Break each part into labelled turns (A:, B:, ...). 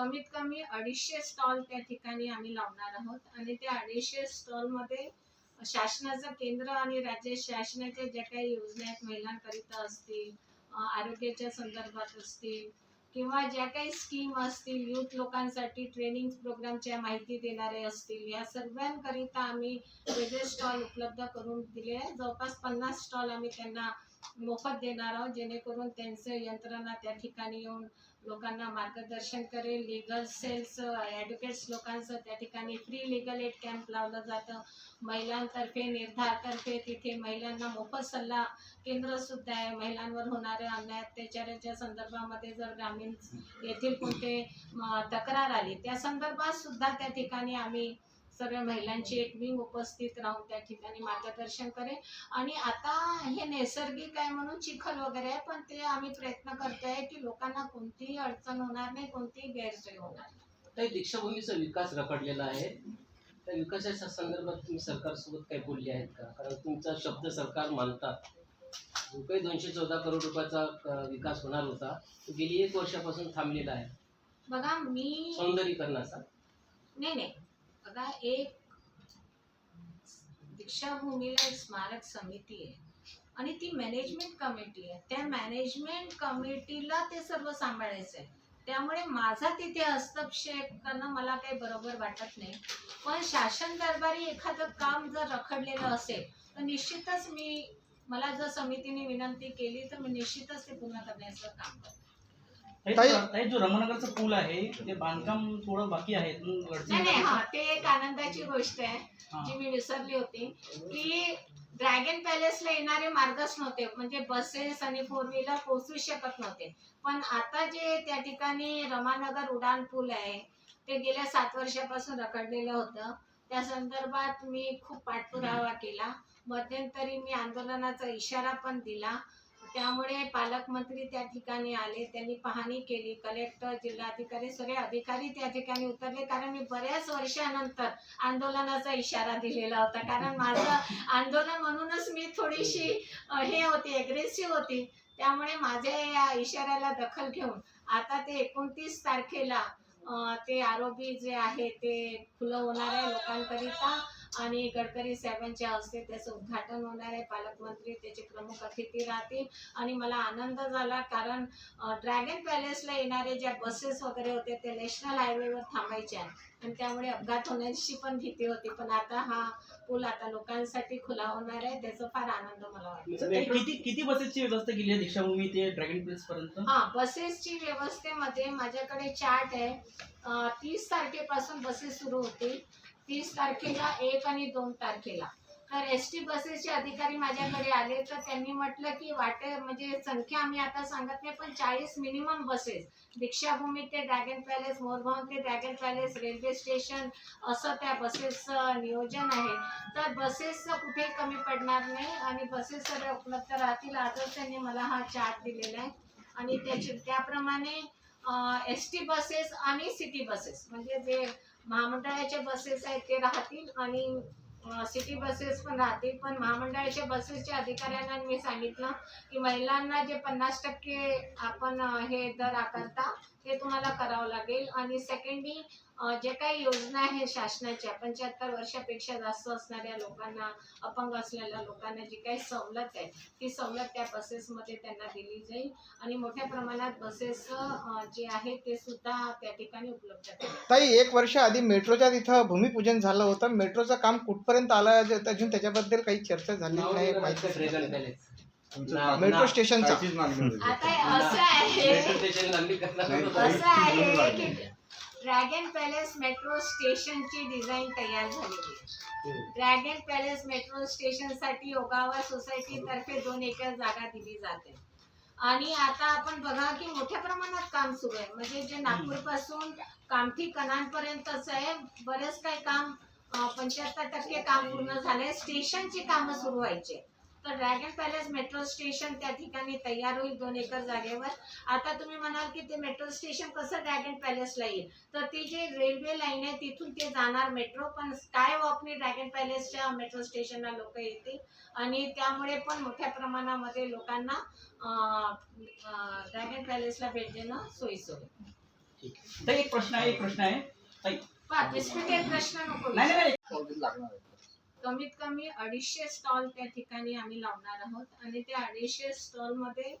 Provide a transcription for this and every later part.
A: कमीत कमी अडीचशे स्टॉल त्या ठिकाणी आम्ही लावणार आहोत. आणि त्या अडीचशे स्टॉलमध्ये शासनाचं केंद्र आणि राज्य शासनाच्या ज्या काही योजना आहेत महिलांकरिता असतील आरोग्याच्या संदर्भात असतील किंवा ज्या काही स्कीम असतील युथ लोकांसाठी ट्रेनिंग प्रोग्रामच्या माहिती देणारे असतील या सर्वांकरिता आम्ही वेगळे स्टॉल उपलब्ध करून दिले आहे जवळपास पन्नास स्टॉल आम्ही त्यांना मोफत देणार आहोत जेणेकरून त्यांचं यंत्रणा त्या ठिकाणी येऊन लोकांना मार्गदर्शन करेल. लिगल सेल्स ॲडव्होकेट्स लोकांचं त्या ठिकाणी फ्री लिगल एड कॅम्प लावलं जातं. महिलांतर्फे निर्धारतर्फे तिथे महिलांना मोफत सल्ला केंद्रसुद्धा आहे. महिलांवर होणारे अन्याय अत्याचाराच्या संदर्भामध्ये जर ग्रामीण येथील कोणते तक्रार आली त्या संदर्भात सुद्धा त्या ठिकाणी आम्ही सर्व महिलांची एक विंग उपस्थित राहून त्या ठिकाणी मार्गदर्शन करेल. आणि आता हे नैसर्गिक आहे म्हणून चिखल वगैरे आहे पण ते आम्ही प्रयत्न करतोय की लोकांना कोणतीही अडचण होणार नाही कोणतीही गैरसोय होणार नाही.
B: काही दीक्षाभूमीचा विकास रखडलेला आहे. त्या विकासाच्या संदर्भात तुम्ही सरकारसोबत काही बोलले आहेत का? कारण तुमचा शब्द सरकार मानतात. जो काही दोनशे चौदा करोड रुपयाचा विकास होणार होता. तो गेली एक वर्षापासून थांबलेला आहे.
A: बघा मी
B: सौंदर्यीकरणाचा.
A: नाही नाही. बघा एक दीक्षाभूमीला एक स्मारक समिती आहे आणि ती मॅनेजमेंट कमिटी आहे. त्या मॅनेजमेंट कमिटीला ते सर्व सांभाळायचं आहे. त्यामुळे माझा तिथे हस्तक्षेप करणं मला काही बरोबर वाटत नाही. पण शासन दरबारी एखादं काम जर रखडलेलं असेल तर निश्चितच मी मला जर समितीने विनंती केली तर मी निश्चितच ते पूर्ण करण्याचं काम करते.
C: ताई जो पूल आहे ते बांधकाम थोडं बाकी आहे.
A: नाही नाही हा? ते एक आनंदाची गोष्ट आहे
C: हा.
A: जी मी विसरली होती की ड्रॅगन पॅलेसला येणारे मार्गच नव्हते. म्हणजे बसेस आणि फोर व्हीलर पोहोचू शकत नव्हते. पण आता जे त्या ठिकाणी रमानगर उडान पूल आहे ते गेल्या सात वर्षापासून रखडलेलं होतं. त्या संदर्भात मी खूप पाठपुरावा केला. मध्यंतरी मी आंदोलनाचा इशारा पण दिला. त्यामुळे पालकमंत्री त्या ठिकाणी आले त्यांनी पाहणी केली कलेक्टर जिल्हाधिकारी सगळे अधिकारी त्या ठिकाणी उतरले. कारण मी बऱ्याच वर्षानंतर आंदोलनाचा इशारा दिलेला होता. कारण माझं आंदोलन म्हणूनच मी थोडीशी हे होती अग्रेसिव्ह होती. त्यामुळे माझ्या या इशाऱ्याला दखल घेऊन आता ते एकोणतीस तारखेला ते आरोपी जे आहे ते खुलं होणार आहे लोकांकरिता. आणि गडकरी साहेबांच्या हस्ते त्याचं उद्घाटन होणार आहे. पालकमंत्री त्याचे प्रमुख अतिथी राहतील. आणि मला आनंद झाला कारण ड्रॅगन पॅलेसला येणारे ज्या बसेस वगैरे होते ते नॅशनल हायवेवर थांबायच्या आणि त्यामुळे अपघात होण्याची पण भीती होती. पण आता हा पूल आता लोकांसाठी खुला होणार आहे. त्याचा फार आनंद मला वाटतो.
C: किती किती बसेसची व्यवस्था केली आहे दीक्षाभूमी ते ड्रॅगन प्लेस पर्यंत?
A: हा बसेसची व्यवस्थेमध्ये माझ्याकडे चार्ट आहे. तीस तारखेपासून बसेस सुरू होतील. तीस तारखेला एक आणि दोन तारखेला. तर एस टी बसेसचे अधिकारी माझ्याकडे आले तर त्यांनी म्हटलं की वाटे म्हणजे संख्या आम्ही आता सांगत नाही पण चाळीस मिनिमम बसेस दीक्षाभूमी ते ड्रॅगन पॅलेस मोरगाव ते ड्रॅगन पॅलेस रेल्वे स्टेशन असं त्या बसेसचं नियोजन आहे. तर बसेसचं कुठे कमी पडणार नाही आणि बसेस सगळ्या उपलब्ध राहतील आजच त्यांनी मला हा चार्ट दिलेला आहे. आणि त्याची त्याप्रमाणे एस टी बसेस आणि सिटी बसेस म्हणजे जे महामंडळाचे बसेस आहेत ते राहतील आणि सिटी बसेस पण राहतील. पण महामंडळाच्या बसेसच्या अधिकाऱ्यांना मी सांगितलं की महिलांना जे पन्नास टक्के आपण हे दर आकारता ते तुम्हाला करावं लागेल. आणि सेकंडली जे काही योजना आहे शासनाच्या पंच्याहत्तर वर्षापेक्षा जास्त असणाऱ्या लोकांना अपंग असलेल्या लोकांना जी काही सवलत आहे ती सवलत त्या बसेसमध्ये त्यांना दिली जाईल. आणि मोठ्या प्रमाणात बसेस जे आहे ते सुद्धा त्या ठिकाणी उपलब्ध
D: ताई एक वर्ष आधी मेट्रोच्या तिथं भूमिपूजन झालं होतं. मेट्रोचं काम कुठपर्यंत आलं? अजून त्याच्याबद्दल काही चर्चा झाली नाही. मेट्रो स्टेशनचा.
A: आता असं आहे.
B: स्टेशन.
A: असं आहे. की ड्रॅगन पॅलेस मेट्रो स्टेशनची डिझाईन तयार झालेली आहे. ड्रॅगन पॅलेस मेट्रो स्टेशनसाठी योगावा सोसायटीतर्फे दोन एकर जागा दिली जाते. आणि आता आपण बघा की मोठ्या प्रमाणात काम सुरू आहे. म्हणजे जे नागपूरपासून कामठी कनानपर्यंतच आहे. बरेच काही काम पंच्याहत्तर टक्के काम पूर्ण झाले स्टेशनची कामं सुरू व्हायचे तर ड्रॅगन पॅलेस मेट्रो स्टेशन त्या ठिकाणी तयार होईल दोन एकर जागेवर. आता तुम्ही म्हणाल की ते मेट्रो स्टेशन कसं ड्रॅगन पॅलेसला येईल? तर ती जी रेल्वे लाईन आहे तिथून ते जाणार मेट्रो पण स्काय वॉकने ड्रॅगन पॅलेसच्या मेट्रो स्टेशनला लोक येतील. आणि त्यामुळे पण मोठ्या प्रमाणामध्ये लोकांना ड्रॅगन पॅलेसला भेट देणं सोयीचं होईल
C: ठीक आहे. ताई एक प्रश्न आहे एक प्रश्न आहे.
A: प्रश्न नको.
C: नाही
A: कमीत कमी अडीचशे स्टॉल त्या ठिकाणी आम्ही लावणार आहोत. आणि त्या अडीचशे स्टॉलमध्ये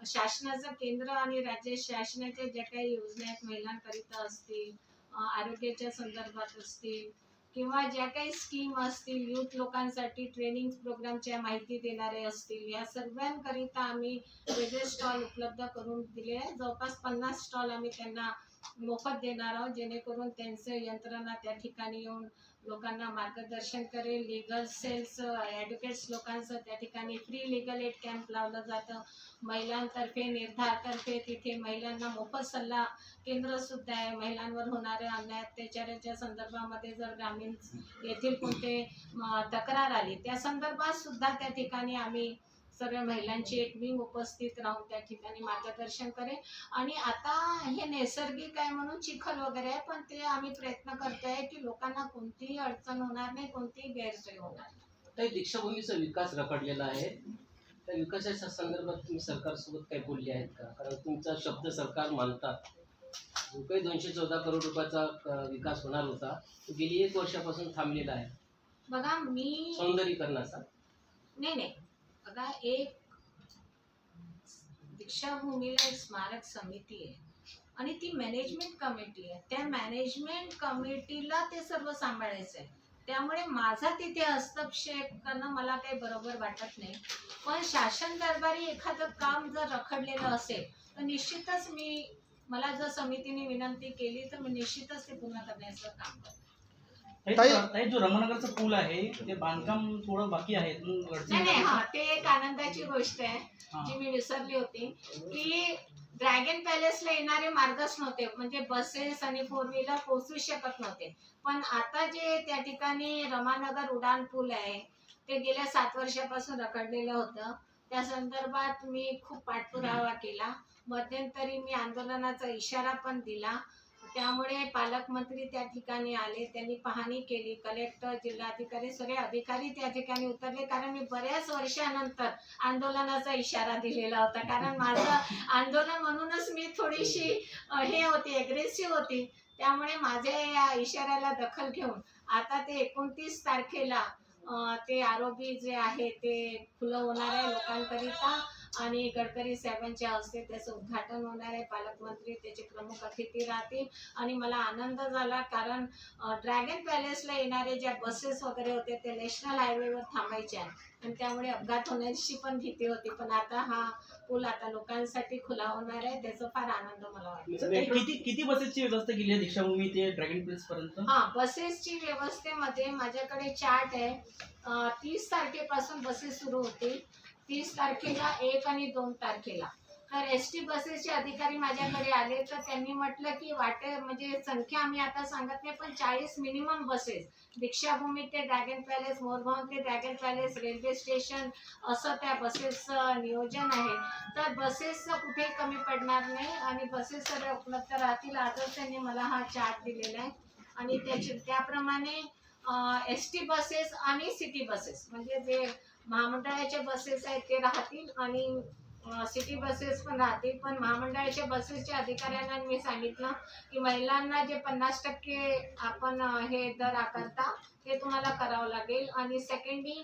A: शासनाचं केंद्र आणि राज्य शासनाच्या ज्या काही योजना आहेत महिलांकरिता असतील आरोग्याच्या संदर्भात असतील किंवा ज्या काही स्कीम असतील युथ लोकांसाठी ट्रेनिंग प्रोग्रामच्या माहिती देणारे असतील या सर्वांकरिता आम्ही वेगळे स्टॉल उपलब्ध करून दिले आहे जवळपास पन्नास स्टॉल आम्ही त्यांना मोफत देणार आहोत जेणेकरून त्यांचं यंत्रणा त्या ठिकाणी येऊन लोकांना मार्गदर्शन करेल. लिगल सेल्स ॲडव्होकेट्स लोकांचं त्या ठिकाणी फ्री लिगल एड कॅम्प लावलं जातं. महिलांतर्फे निर्धारतर्फे तिथे महिलांना मोफत सल्ला केंद्र सुद्धा आहे. महिलांवर होणाऱ्या अन्याय अत्याचाराच्या संदर्भामध्ये जर ग्रामीण येथील कोणते तक्रार आली त्या संदर्भात सुद्धा त्या ठिकाणी आम्ही सर्व महिलांची एक विंग उपस्थित राहून त्या ठिकाणी मार्गदर्शन करेल आणि आता हे नैसर्गिक आहे म्हणून चिखल वगैरे आहे पण ते आम्ही प्रयत्न करतोय की लोकांना कोणतीही अडचण होणार नाही कोणतीही गैरसोय होणार नाही.
B: काही दीक्षाभूमीचा विकास रखडलेला आहे. त्या विकासाच्या संदर्भात तुम्ही सरकारसोबत काही बोलले आहेत का? कारण तुमचा शब्द सरकार मानतात. जो काही दोनशे चौदा करोड रुपयाचा विकास होणार होता. तो गेली एक वर्षापासून थांबलेला आहे.
A: बघा मी
B: सौंदर्यीकरणाचा.
A: नाही नाही. बघा एक दीक्षाभूमीला एक स्मारक समिती आहे आणि ती मॅनेजमेंट कमिटी आहे त्या मॅनेजमेंट कमिटीला ते सर्व सांभाळायचं आहे त्यामुळे माझा तिथे हस्तक्षेप करणं मला काही बरोबर वाटत नाही. पण शासन दरबारी एखादं काम जर रखडलेलं असेल तर निश्चितच मी मला जर समितीने विनंती केली तर मी निश्चितच ते पूर्ण करण्याचं काम करते.
C: ताई
D: ताई-
C: जो- रमनगरचं पूल आहे ते बांधकाम थोडं बाकी आहे. मग अडचणी
A: नाही नाही. हा ते एक आनंदाची गोष्ट आहे
C: हा.
A: जी मी विसरली होती की ड्रॅगन पॅलेसला येणारे मार्गच नव्हते म्हणजे बसेस आणि फोर व्हीलर पोहोचू शकत नव्हते. पण आता जे त्या ठिकाणी रमानगर उडान पूल आहे ते गेल्या सात वर्षापासून रखडलेलं होतं. त्या संदर्भात मी खूप पाठपुरावा केला. मध्यंतरी मी आंदोलनाचा इशारा पण दिला. त्यामुळे पालकमंत्री त्या ठिकाणी आले त्यांनी पाहणी केली. कलेक्टर जिल्हाधिकारी सगळे अधिकारी त्या ठिकाणी उतरले. कारण मी बऱ्याच वर्षानंतर आंदोलनाचा इशारा दिलेला होता. कारण माझं आंदोलन म्हणूनच मी थोडीशी हे होती एग्रेसिव्ह होती. त्यामुळे माझ्या या इशाऱ्याला दखल घेऊन आता ते एकोणतीस तारखेला ते आरोपी जे आहे ते खुलं होणार आहे लोकांकरिता. आणि गडकरी साहेबांच्या हस्ते त्याचं उद्घाटन होणार आहे पालकमंत्री त्याचे प्रमुख अतिथी राहतील. आणि मला आनंद झाला कारण ड्रॅगन पॅलेसला येणारे ज्या बसेस वगैरे होते ते नॅशनल हायवेवर थांबायचे आणि त्यामुळे अपघात होण्याची पण भीती होती. पण आता हा पूल आता लोकांसाठी खुला होणार आहे. त्याचा फार आनंद मला वाटतो.
C: ताई, किती किती बसेसची व्यवस्था केली आहे दीक्षाभूमी ते ड्रॅगन प्लेस पर्यंत?
A: हा बसेसची व्यवस्थेमध्ये माझ्याकडे चार्ट आहे. तीस तारखेपासून बसेस सुरू होतील. तीस तारखेला एक आणि दोन तारखेला. तर एस टी बसेसचे अधिकारी माझ्याकडे आले तर त्यांनी म्हटलं की वाटे म्हणजे संख्या आम्ही आता सांगत नाही पण चाळीस मिनिमम बसेस दीक्षाभूमी ते ड्रॅगन पॅलेस मोरगाव ते ड्रॅगन पॅलेस रेल्वे स्टेशन असं त्या बसेसचं नियोजन आहे. तर बसेसचं कुठेही कमी पडणार नाही आणि बसेस सगळ्या उपलब्ध राहतील आजच त्यांनी मला हा चार्ट दिलेला आहे. आणि त्याची त्याप्रमाणे एस टी बसेस आणि सिटी बसेस म्हणजे जे महामंडळाच्या बसेस आहेत ते राहतील आणि सिटी बसेस पण राहतील. पण महामंडळाच्या बसेसच्या अधिकाऱ्यांना मी सांगितलं की महिलांना जे पन्नास टक्के आपण हे दर आकारता ते तुम्हाला करावं लागेल. आणि सेकंडली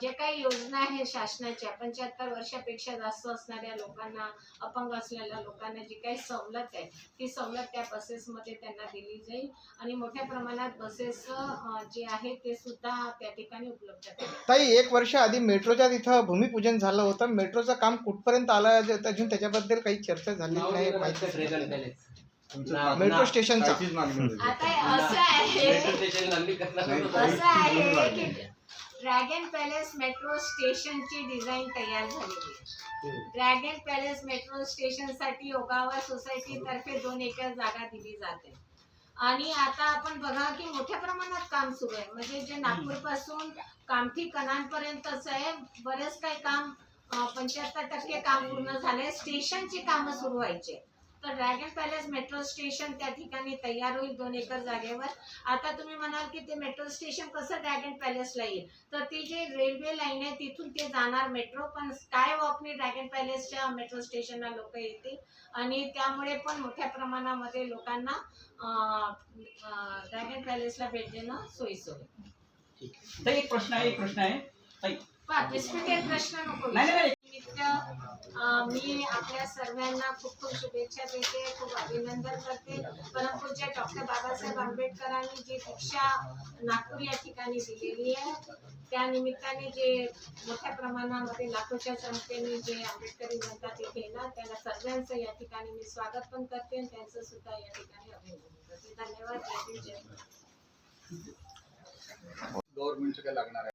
A: जे काही योजना आहे शासनाच्या पंच्याहत्तर वर्षापेक्षा जास्त असणाऱ्या लोकांना अपंग असलेल्या लोकांना जी काही सवलत आहे ती सवलत त्या बसेसमध्ये त्यांना दिली जाईल. आणि मोठ्या प्रमाणात बसेस जे आहे ते सुद्धा त्या ठिकाणी उपलब्ध
D: ताई एक वर्ष आधी मेट्रोच्या तिथं भूमिपूजन झालं होतं. मेट्रोचं काम कुठपर्यंत आलं? अजून त्याच्याबद्दल काही चर्चा झाली नाही मेट्रो स्टेशनचं.
A: आता असं आहे
B: स्टेशन.
A: असं आहे की ड्रॅगन पॅलेस मेट्रो स्टेशनची डिझाईन तयार झालेली आहे. ड्रॅगन पॅलेस मेट्रो स्टेशनसाठी योगावा सोसायटी तर्फे दोन एकर जागा दिली जाते आणि आता आपण बघा की मोठ्या प्रमाणात काम सुरू आहे म्हणजे जे नागपूरपासून कामठी कनानपर्यंतच आहे बरेच काही काम पंच्याहत्तर टक्के काम पूर्ण झालंय स्टेशनची कामं सुरू व्हायचे तर ड्रॅगन पॅलेस मेट्रो स्टेशन त्या ठिकाणी तयार होईल दोन एकर जागेवर. आता तुम्ही म्हणाल की ते मेट्रो स्टेशन कसं ड्रॅगन पॅलेसला येईल? तर ती जी रेल्वे लाईन आहे तिथून ते जाणार मेट्रो पण स्काय वॉकने ड्रॅगन पॅलेसच्या मेट्रो स्टेशनला लोक येतील. आणि त्यामुळे पण मोठ्या प्रमाणामध्ये लोकांना ड्रॅगन पॅलेसला भेट देणं सोयीचं होईल.
C: एक प्रश्न आहे एक प्रश्न आहे.
A: प्रश्न नको मी आपल्या सर्वांना खूप खूप शुभेच्छा देते खूप अभिनंदन करते. परमपूज्य डॉक्टर बाबासाहेब आंबेडकरांनी जी दीक्षा नागपूर या ठिकाणी दिलेली आहे त्या निमित्ताने जे मोठ्या प्रमाणामध्ये लाखोच्या संख्येने जे आंबेडकरी जनता तिथे येणार त्यांना सर्वांचं या ठिकाणी मी स्वागत पण करते आणि त्यांचं सुद्धा या ठिकाणी अभिनंदन करते. धन्यवाद.
E: गव्हर्नमेंटचं काय लागणार आहे?